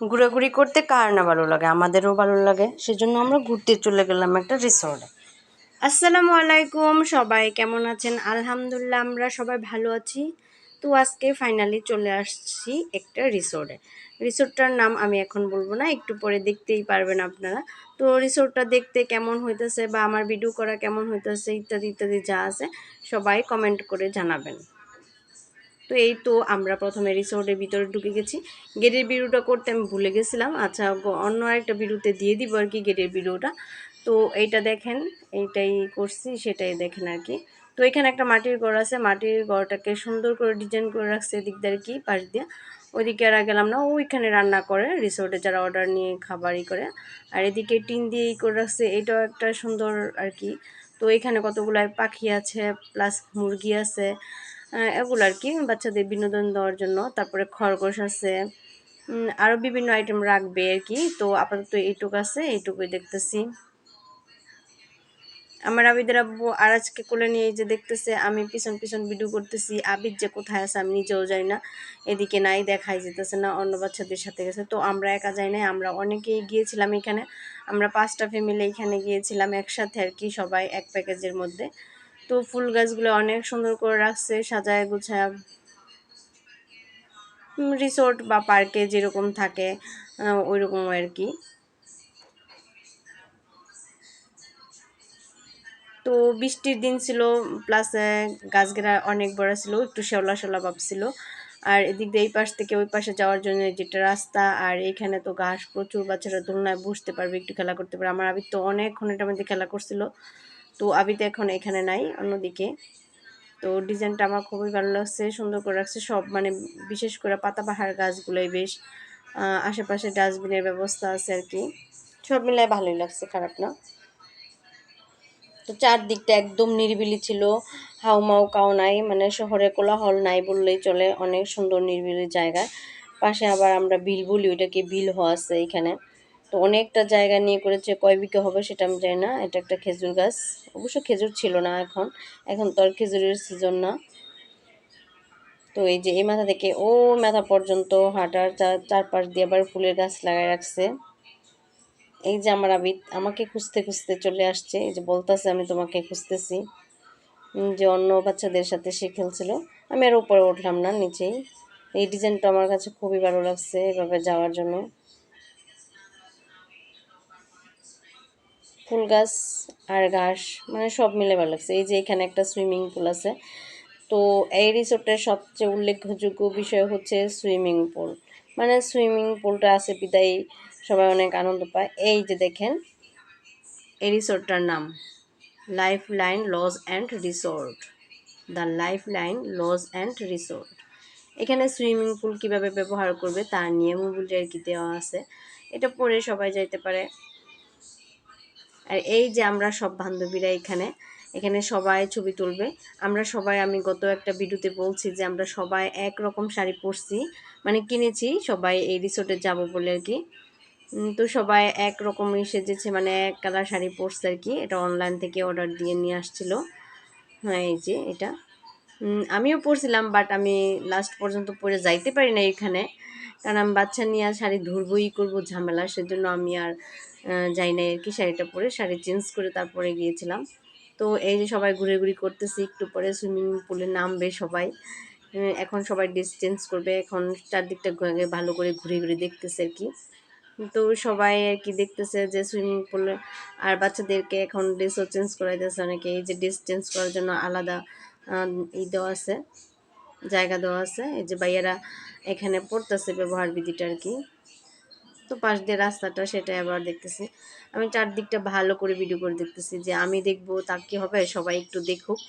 ঘোরাঘুরি করতে কার না ভালো লাগে? আমাদেরও ভালো লাগে। সেজন্য আমরা ঘুরতে চলে গেলাম একটা রিসোর্টে আসসালামু আলাইকুম সবাই, কেমন আছেন? আলহামদুলিল্লাহ, আমরা সবাই ভালো আছি। তো আজকে ফাইনালি চলে আসছি একটা রিসোর্টে রিসোর্টটার নাম আমি এখন বলব না, একটু পরে দেখতেই পারবেন আপনারা। তো রিসোর্টটা দেখতে কেমন হইতেছে বা আমার ভিডিও করা কেমন হইতেছে, ইত্যাদি ইত্যাদি যা আছে, সবাই কমেন্ট করে জানাবেন। তো এই তো আমরা প্রথমে রিসোর্টের ভিতরে ঢুকে গেছি। গেটের ভিডিওটা করতে আমি ভুলে গেছিলাম। আচ্ছা অন্য আরেকটা ভিডিওতে দিয়ে দিব আর কি গেটের ভিডিওটা তো এইটা দেখেন, এইটাই করছি, সেটাই দেখেন আর কি। তো এখানে একটা মাটির ঘর আছে। মাটির ঘরটাকে সুন্দর করে ডিজাইন করে রাখছে এদিক দিয়ে কি, পাশ দিয়ে। ওইদিকে আর গেলাম না ওইখানে রান্না করে রিসোর্টে যারা অর্ডার নিয়ে খাবারই করে। আর এদিকে টিন দিয়েই করে রাখছে। এটাও একটা সুন্দর আর কি। তো এখানে কতগুলো পাখি আছে প্লাস মুরগি আছে। এগুলো আর কি, বাচ্চাদের বিনোদন দেওয়ার জন্য। তারপরে খরগোশ আছে। আরও বিভিন্ন আইটেম রাখবে আর কি। তো আপাতত এইটুকু আছে, এইটুকুই দেখতেছি। আমার আবিদের আব্বু আর আজকে কোলে নিয়ে যে দেখতেছে, আমি পিছন পিছন ভিডিও করতেছি। আবিদ যে কোথায় আছে আমি নিজেও যাই না। এদিকে নাই, দেখাই যেতেছে না, অন্য বাচ্চাদের সাথে গেছে। তো আমরা একা যাই নাই, আমরা অনেকেই গিয়েছিলাম এখানে। আমরা পাঁচটা ফ্যামিলি এখানে গিয়েছিলাম একসাথে আর কি সবাই, এক প্যাকেজের মধ্যে। তো ফুল গাছগুলো অনেক সুন্দর করে রাখছে, সাজায় গুছায়। রিসোর্ট বা পার্কে যেরকম থাকে ওই রকম আর কি। তো বৃষ্টির দিন ছিল প্লাস গাছগাড়া অনেক বড় ছিল, একটু শ্যাওলা শ্যাওলা ভাব ছিল। আর এদিক দিয়ে এই পাশ থেকে ওই পাশে যাওয়ার জন্য যেটা রাস্তা, আর এখানে তো ঘাস প্রচুর, বাচ্চারা দোলনায় বসতে পারবে, একটু খেলা করতে পারবে। আমার আবির তো অনেকক্ষণ এটার মধ্যে খেলা করছিল। তো আবির তো এখন এখানে নাই, অন্যদিকে। তো ডিজাইনটা আমার খুবই ভালো লাগছে, সুন্দর করে রাখছে সব মানে বিশেষ করে পাতাবাহার গাছগুলোই বেশ আশেপাশে ডাস্টবিনের ব্যবস্থা আছে আর কি। সব মিলাই ভালোই লাগছে, খারাপ না? তো চারদিকটা একদম নিরিবিলি ছিল হাউমাউ কাউ নাই মানে শহরে কোলাহল নাই বললেই চলে, অনেক সুন্দর নিরিবিলি জায়গা। পাশে আবার আমরা বিল বলি, ওইটাকে বিল হওয়া আছে এখানে। তো অনেকটা জায়গা নিয়ে করেছে, কয় বিঘা হবে সেটা আমি জানি না। এটা একটা খেজুর গাছ। অবশ্য খেজুর ছিল না এখন। এখন তো আর খেজুরের সিজন না। তো এই যে, এই মাথা থেকে ও মাথা পর্যন্ত হাঁটার চার চারপাশ দিয়ে আবার ফুলের গাছ লাগাই রাখছে। এই যে আমার আবিদ, আমাকে খুঁজতে খুঁজতে চলে আসছে। এই যে বলতেছে, আমি তোমাকে খুঁজতেছি। যে অন্য বাচ্চাদের সাথে সে খেলছিল। আমি আর উপরে উঠলাম না, নিচেই। এই ডিজাইনটা আমার কাছে খুবই ভালো লাগছে এভাবে যাওয়ার জন্য। ফুল গাছ আর ঘাস মানে সব মিলে ভালো লাগছে। এই যে এখানে একটা সুইমিং পুল আছে। তো এই রিসোর্টের সবচেয়ে উল্লেখযোগ্য বিষয় হচ্ছে সুইমিং পুল। মানে সুইমিং পুলটা আছে বিদায়, সবাই অনেক আনন্দ পায়। এই যে দেখেন, এই রিসোর্টটার নাম life line lodge and resort the life line lodge and resort এখানে সুইমিং পুল কীভাবে ব্যবহার করবে তার নিয়মগুলি আর কি দেওয়া আছে, এটা পড়ে সবাই যাইতে পারে। আর এই যে আমরা সব বান্ধবীরা এখানে এখানে সবাই ছবি তুলবে। আমরা সবাই, আমি গত একটা ভিডিওতে বলছি যে আমরা সবাই এক রকম শাড়ি পরছি মানে কিনেছি, সবাই এই রিসোর্টে যাব বলে আর কি। তো সবাই এক রকমই সেজেছে মানে এক কালার শাড়ি পরছে আর কি। এটা অনলাইন থেকে অর্ডার দিয়ে নিয়ে আসছিল। হ্যাঁ এই যে এটা। আমিও পরছিলাম বাট আমি লাস্ট পর্যন্ত পরে যাইতে পারি না এখানে। কারণ আমি বাচ্চা নিয়ে আর শাড়ি ধরবই, করব ঝামেলা, সেজন্য আমি আর যাই নাই আর কি, শাড়িটা পরে, শাড়ি চেঞ্জ করে তারপরে গিয়েছিলাম। তো এই যে সবাই ঘুরে ঘুরি করতেছি, একটু পরে সুইমিং পুলে নামবে সবাই। এখন সবাই ড্রেস চেঞ্জ করবে, এখন চারদিকটা ভালো করে ঘুরে ঘুরে দেখতেছে আর কি। তো সবাই আর কি দেখতেছে যে সুইমিং পুলে আর বাচ্চাদেরকে এখন ড্রেসও চেঞ্জ করাই দিয়েছে অনেকে, এই যে ড্রেস চেঞ্জ করার জন্য আলাদা ই দেওয়া আছে, জায়গা দেওয়া আছে। এই যে ভাইয়ারা এখানে পড়তেছে ব্যবহার বিধিটা আর কি। তো পাশ দিয়ে রাস্তাটা সেটাই আবার দেখতেছি। আমি চারদিকটা ভালো করে ভিডিও করে দেখতেছি যে আমি দেখব তা কি হবে, সবাই একটু দেখুক।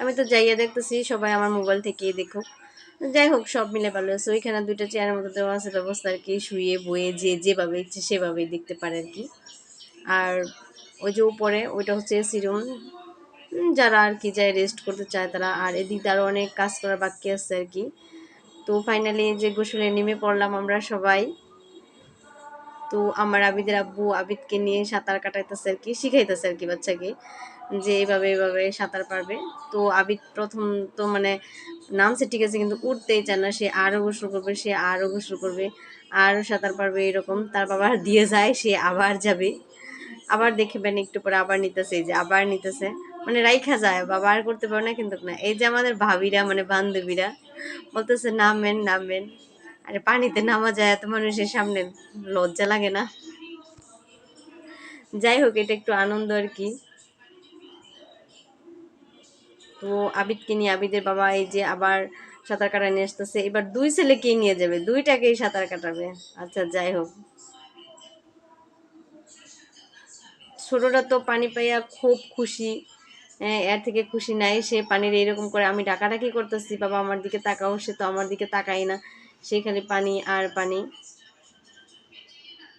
আমি তো যাইয়া দেখতেছি, সবাই আমার মোবাইল থেকেই দেখুক। যাই হোক, সব মিলে ভালো আছে। ওইখানে দুইটা চেয়ারের মতো দেওয়া আছে ব্যবস্থা আর কি, শুয়ে, বয়ে, যে যেভাবে ইচ্ছে সেভাবেই দেখতে পারে আর কি। আর ওই যে উপরে, ওইটা হচ্ছে এসি রুম যারা আর কি যায় রেস্ট করতে চায় তারা, আর এদিক আরও অনেক কাজ করার বাকি আছে আর কি। তো ফাইনালি যে গোসলে নেমে পড়লাম আমরা সবাই। তো আমার আবিদের আব্বু আবিদকে নিয়ে সাঁতার কাটাইতেছে আর কি, শিখাইতেছে আর কি বাচ্চাকে, যে এভাবে এভাবে সাঁতার পারবে। তো আবিদ প্রথম তো মানে নামছে ঠিক আছে কিন্তু উঠতেই চায় না, সে আরও গোসল করবে, সে আরও গোসল করবে আর সাঁতার পারবে এরকম। তার বাবা দিয়ে যায়, সে আবার যাবে। আবার দেখবেন একটু পরে আবার নিতেছে যে আবার নিতেছে। মানে রাইখা যায়, বাবা আর করতে পারে না, কিন্তু না। এই যে আমাদের ভাবিরা মানে বান্ধবীরা, বলতেছে নামবেন নামবেন আরে পানিতে নামা যায়, এত মানুষের সামনে লজ্জা লাগে না। যাই হোক, এটা একটু আনন্দ আর কি। তো আবিদকে নিয়ে, আবিদের বাবা এই যে আবার সাঁতার কাটা নিয়ে আসতেছে। এবার দুই ছেলেকেই নিয়ে যাবে? দুইটাকেই সাঁতার কাটাবে। আচ্ছা যাই হোক। ছোটরা তো পানি পাইয়া খুব খুশি। এর থেকে খুশি নাই। সে পানির এরকম করে আমি ডাকাডাকি করতেছি। বাবা আমার দিকে তাকাও, সে তো আমার দিকে তাকাই না। সে খালি পানি আর পানি।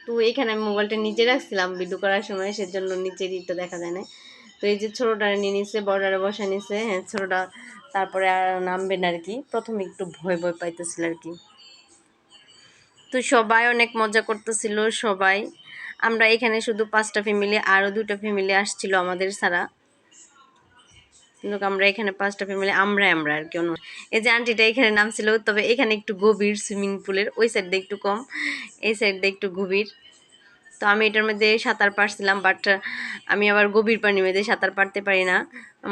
তো এখানে আমি মোবাইলটা নিচে রাখছিলাম ভিডিও করার সময়, সেজন্য নিচের ইটটা দেখা যায় না তো এই যে ছোটোটা নিয়ে নিছে, বর্ডারে বসে নিছে হ্যাঁ ছোটোটা তারপরে আর নামবেন আর কি প্রথমে একটু ভয় ভয় পাইতেছিল আর কি তো সবাই অনেক মজা করতেছিল, সবাই। আমরা এখানে শুধু পাঁচটা ফ্যামিলি আরও দুটো ফ্যামিলি আসছিল আমাদের ছাড়া। কিন্তু আমরা এখানে পাঁচটা ফ্যামিলি আমরা আমরা আর কি এই যে আন্টিটা এখানে নামছিল, তবে এখানে একটু গভীর সুইমিং পুলের ওই সাইড একটু কম, এই সাইড একটু গভীর। তো আমি এটার মধ্যে সাঁতার পারছিলাম বাট আমি আবার গভীর পানির মধ্যে সাঁতার পারতে পারি না।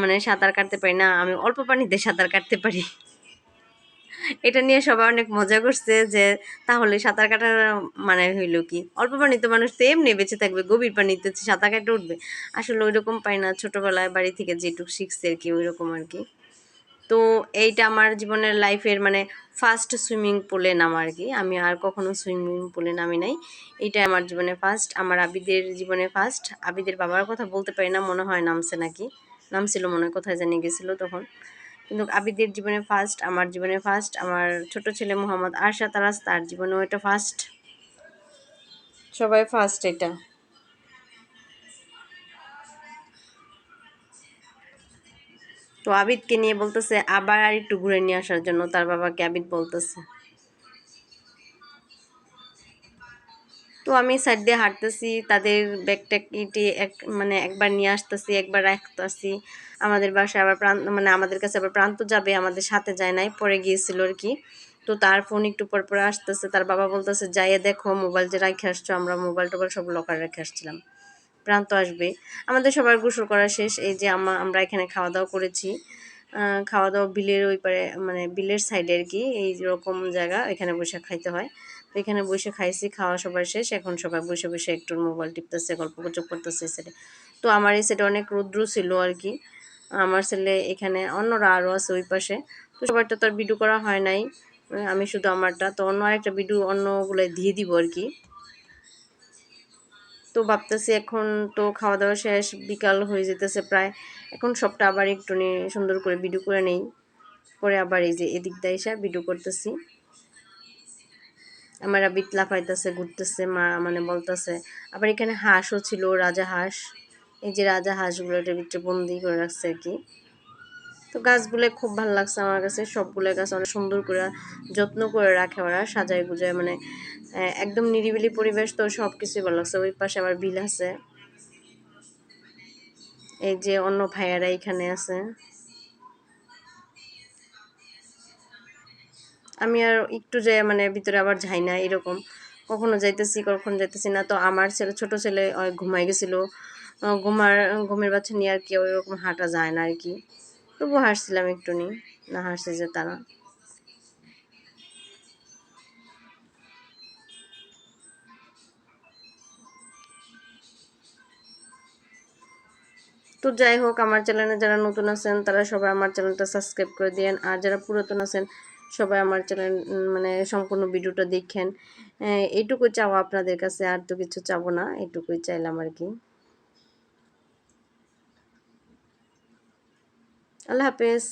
মানে সাঁতার কাটতে পারি না, আমি অল্প পানিতে সাঁতার কাটতে পারি। এটা নিয়ে সবাই অনেক মজা করছে যে, তাহলে সাঁতার কাটার মানে হইল কি? অল্প পানিতে মানুষ তো এমনি বেঁচে থাকবে, গভীর পানিতে সাঁতার কাটে উঠবে। আসলে ওই রকম পাই না, ছোটোবেলায় বাড়ি থেকে যেটুকু শিখছে আর কি ওই রকম আর কি। তো এইটা আমার জীবনের লাইফের মানে ফার্স্ট সুইমিং পুলে নামা আর কি। আমি আর কখনো সুইমিং পুলে নামি নাই। এইটা আমার জীবনে ফার্স্ট আমার আবিদের জীবনে ফার্স্ট আবিদের বাবার কথা বলতে পারি না, মনে হয় নামছে নাকি? নামছিল মনে কোথায় জানিয়ে গেছিল তখন। কিন্তু আবিদের জীবনে ফার্স্ট আমার জীবনে ফার্স্ট আমার ছোট ছেলে মোহাম্মদ আরশা তারাস তার জীবনেও এটা ফার্স্ট সবাই ফার্স্ট এটা। তো আবিদকে নিয়ে বলতেছে আবার আর একটু ঘুরে নিয়ে আসার জন্য তার বাবাকে আবিদ বলতেছে। তো আমি সাইড দিয়ে হাঁটতেছি, তাদের ব্যাগটা ইটি এক মানে একবার নিয়ে আসতেছি, একবার রাখতেছি। আমাদের বাসায় আবার প্রান্ত মানে আমাদের কাছে আবার প্রান্ত যাবে, আমাদের সাথে যায় নাই, পরে গিয়েছিল আর কি। তো তার ফোন একটু পর পরে আসতেছে, তার বাবা বলতেছে, যাইয়ে দেখো মোবাইল যে রেখে আসছো, আমরা মোবাইল টোবাইল সব লকার রেখে আসছিলাম। প্রান্ত আসবে। আমাদের সবার গোসল করা শেষ, এই যে আমরা এখানে খাওয়া দাওয়া করেছি। খাওয়া দাওয়া বিলের ওই পারে মানে বিলের সাইডে আর কি, এই রকম জায়গা, এখানে বসে খাইতে হয়। তো এখানে বসে খাইছি, খাওয়া সবার শেষ। এখন সবাই বসে বসে একটু মোবাইল টিপতেছে, গল্প গুজব করতেছে সেটা তো আমার এই সেটা অনেক রৌদ্র ছিল আর কি। আমার ছেলে এখানে, অন্যরা আরও আছে ওই পাশে। তো সবারটা তো আর ভিডিও করা হয় নাই। আমি শুধু আমারটা। তো অন্য আরেকটা ভিডিও অন্যগুলো দিয়ে দিব আর কি। তো ভাবতেছি এখন তো খাওয়া দাওয়া শেষ, বিকাল হয়ে যেতেছে প্রায়। এখন সবটা আবার একটু সুন্দর করে ভিডিও করে নেই। পরে আবার এই যে এদিক দিয়ে এসে ভিডিও করতেছি। আমার বিট লাফাইতেছে, ঘুরতেছে, মা মানে বলতেছে, আবার এখানে হাঁসও ছিল, রাজা হাঁস। এই যে রাজা হাঁসগুলো এটার ভিতরে বন্দি করে রাখছে আর কি। তো গাছগুলো খুব ভালো লাগছে আমার কাছে, সবগুলো গাছ অনেক সুন্দর করে যত্ন করে রাখে ওরা, সাজায় গুজায় মানে একদম নিরিবিলি পরিবেশ তো সব কিছুই ভালো লাগছে। ওই পাশে আবার বিল আছে। এই যে অন্য ভাইয়ারা এখানে আছে। আমি আর একটু যে মানে ভিতরে আবার যাই না এরকম। কখনো যাইতেছি কখনো যাইতেছি না। তো আমার ছেলে, ছোট ছেলে ঘুমাই গেছিল। ঘুমার, ঘুমের বাচ্চা নিয়ে আর কি ওইরকম হাঁটা যায় না আর কি তবু হাসছিলাম একটু নি, না হাসছে যে তারা। তো যাই হোক, আমার চ্যানেলে যারা নতুন আছেন, তারা সবাই আমার চ্যানেলটা সাবস্ক্রাইব করে দিয়েন। আর যারা পুরাতন আছেন সবাই আমার চ্যানেল মানে সম্পূর্ণ ভিডিওটা দেখেন। এটুকু চাও আপনাদের কাছে, আর তো কিছু চাবো না, এটুকুই চাইলাম আর কি। আল্লাহ হাফেজ।